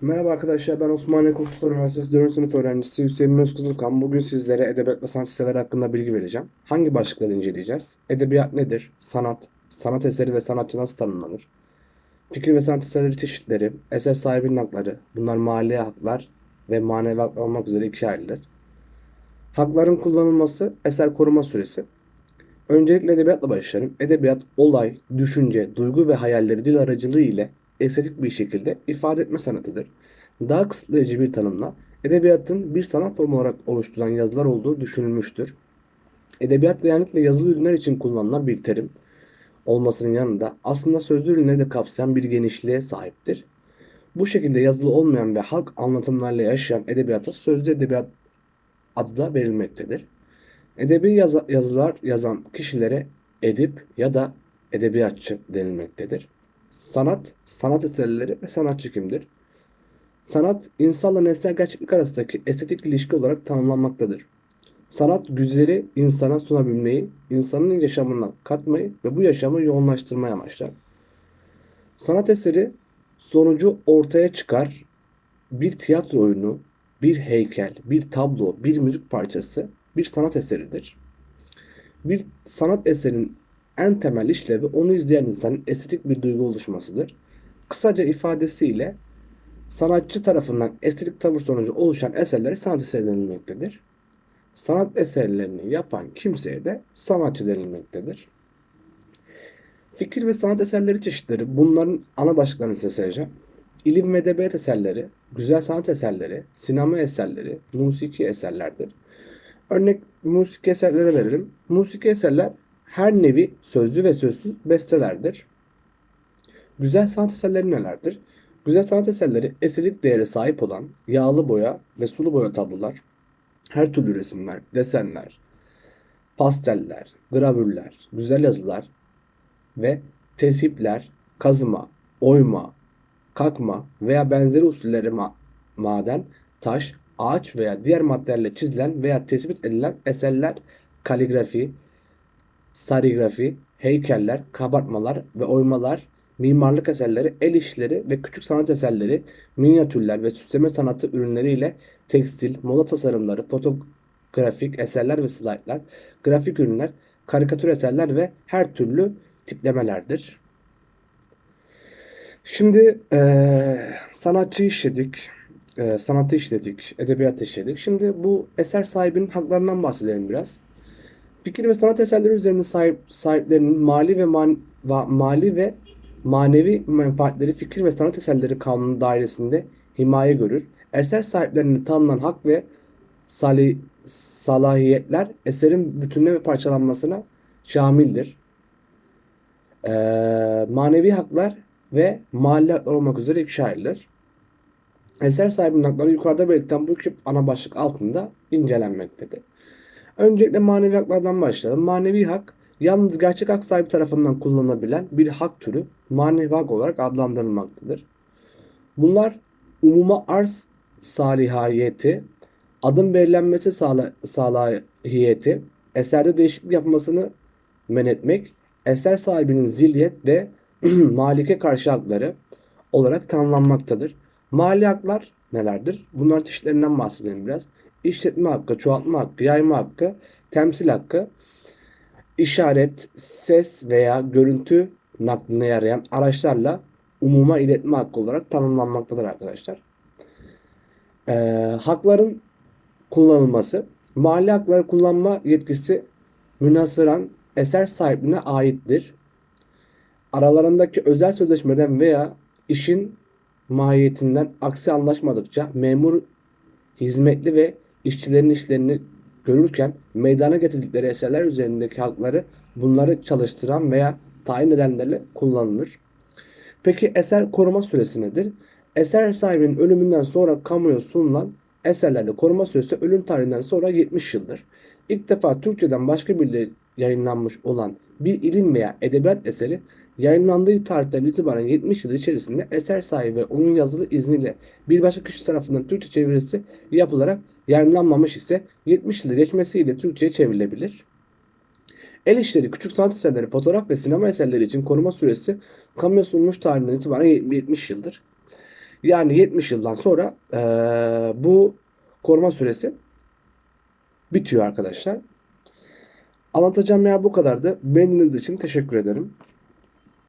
Merhaba arkadaşlar ben Osmaniye Kurtuluş Üniversitesi 4. sınıf öğrencisi Hüseyin Özkızılkan. Bugün sizlere edebiyat ve sanat liseleri hakkında bilgi vereceğim. Hangi başlıkları inceleyeceğiz? Edebiyat nedir? Sanat, sanat eseri ve sanatçı nasıl tanımlanır? Fikir ve sanat eserleri çeşitleri, eser sahibinin hakları, bunlar mali haklar ve manevi haklar olmak üzere ikiye ayrılır. Hakların kullanılması, eser koruma süresi. Öncelikle edebiyatla başlarım. Edebiyat, olay, düşünce, duygu ve hayalleri dil aracılığı ile estetik bir şekilde ifade etme sanatıdır. Daha kısıtlayıcı bir tanımla edebiyatın bir sanat formu olarak oluşturulan yazılar olduğu düşünülmüştür. Edebiyat genellikle yazılı ürünler için kullanılan bir terim olmasının yanında aslında sözlü ürünleri de kapsayan bir genişliğe sahiptir. Bu şekilde yazılı olmayan ve halk anlatımlarla yaşayan edebiyata sözlü edebiyat adı da verilmektedir. Edebi yazı- yazılar yazan kişilere edip ya da edebiyatçı denilmektedir. Sanat, sanat eserleri ve sanatçı kimdir? Sanat, insanla nesnel gerçeklik arasındaki estetik ilişki olarak tanımlanmaktadır. Sanat, güzeli insana sunabilmeyi, insanın yaşamına katmayı ve bu yaşamı yoğunlaştırmayı amaçlar. Sanat eseri sonucu ortaya çıkar bir tiyatro oyunu, bir heykel, bir tablo, bir müzik parçası bir sanat eseridir. Bir sanat eserinin en temel işlevi onu izleyen insanın estetik bir duygu oluşmasıdır. Kısaca ifadesiyle sanatçı tarafından estetik tavır sonucu oluşan eserlere sanat eseri denilmektedir. Sanat eserlerini yapan kimseye de sanatçı denilmektedir. Fikir ve sanat eserleri çeşitleri bunların ana başlıklarını size sayacağım. İlim ve edebiyat eserleri, güzel sanat eserleri, sinema eserleri, musiki eserlerdir. Örnek musiki eserlere verelim. Musiki eserler her nevi sözlü ve sözsüz bestelerdir. Güzel sanat eserleri nelerdir? Güzel sanat eserleri estetik değere sahip olan yağlı boya ve sulu boya tablolar, her türlü resimler, desenler, pasteller, gravürler, güzel yazılar ve tesipler, kazıma, oyma, kakma veya benzeri usulleri ma- maden, taş, ağaç veya diğer maddelerle çizilen veya tespit edilen eserler, kaligrafi, sarigrafi, heykeller, kabartmalar ve oymalar, mimarlık eserleri, el işleri ve küçük sanat eserleri, minyatürler ve süsleme sanatı ürünleriyle tekstil, moda tasarımları, fotografik eserler ve slaytlar, grafik ürünler, karikatür eserler ve her türlü tiplemelerdir. Şimdi eee sanatçı işledik, eee, sanatı işledik, edebiyat işledik. Şimdi bu eser sahibinin haklarından bahsedelim biraz. Fikir ve sanat eserleri üzerinde sahip, sahiplerinin mali ve man, va- mali ve manevi menfaatleri fikir ve sanat eserleri kanunu dairesinde himaye görür. Eser sahiplerine tanınan hak ve sali, salahiyetler eserin bütününe ve parçalanmasına şamildir. Eee, manevi haklar ve mali haklar olmak üzere ikiye ayrılır. Eser sahibinin hakları yukarıda belirtilen bu iki ana başlık altında incelenmektedir. Öncelikle manevi haklardan başlayalım. Manevi hak yalnız gerçek hak sahibi tarafından kullanılabilen bir hak türü manevi hak olarak adlandırılmaktadır. Bunlar umuma arz salihiyeti, adım belirlenmesi sala- salahiyeti, eserde değişiklik yapmasını men etmek, eser sahibinin zilyet ve malike karşı hakları olarak tanımlanmaktadır. Mali haklar nelerdir? Bunların çeşitlerinden bahsedelim biraz. İşletme hakkı, çoğaltma hakkı, yayma hakkı, temsil hakkı, işaret, ses veya görüntü nakline yarayan araçlarla umuma iletme hakkı olarak tanımlanmaktadır arkadaşlar. Ee, hakların kullanılması, mali hakları kullanma yetkisi münasıran eser sahibine aittir. Aralarındaki özel sözleşmeden veya işin mahiyetinden aksi anlaşmadıkça memur hizmetli ve işçilerin işlerini görürken meydana getirdikleri eserler üzerindeki hakları bunları çalıştıran veya tayin edenlerle kullanılır. Peki eser koruma süresi nedir? Eser sahibinin ölümünden sonra kamuya sunulan eserlerde koruma süresi ölüm tarihinden sonra 70 yıldır. İlk defa Türkçeden başka bir dille yayınlanmış olan bir ilim veya edebiyat eseri yayınlandığı tarihten itibaren 70 yıl içerisinde eser sahibi ve onun yazılı izniyle bir başka kişi tarafından Türkçe çevirisi yapılarak yayınlanmamış ise 70 yılı geçmesiyle Türkçe'ye çevrilebilir. El işleri, küçük sanat eserleri, fotoğraf ve sinema eserleri için koruma süresi kamuya sunulmuş tarihinden itibaren 70 yıldır. Yani 70 yıldan sonra eee, bu koruma süresi bitiyor arkadaşlar. Anlatacağım yer bu kadardı. Beni dinlediğiniz için teşekkür ederim.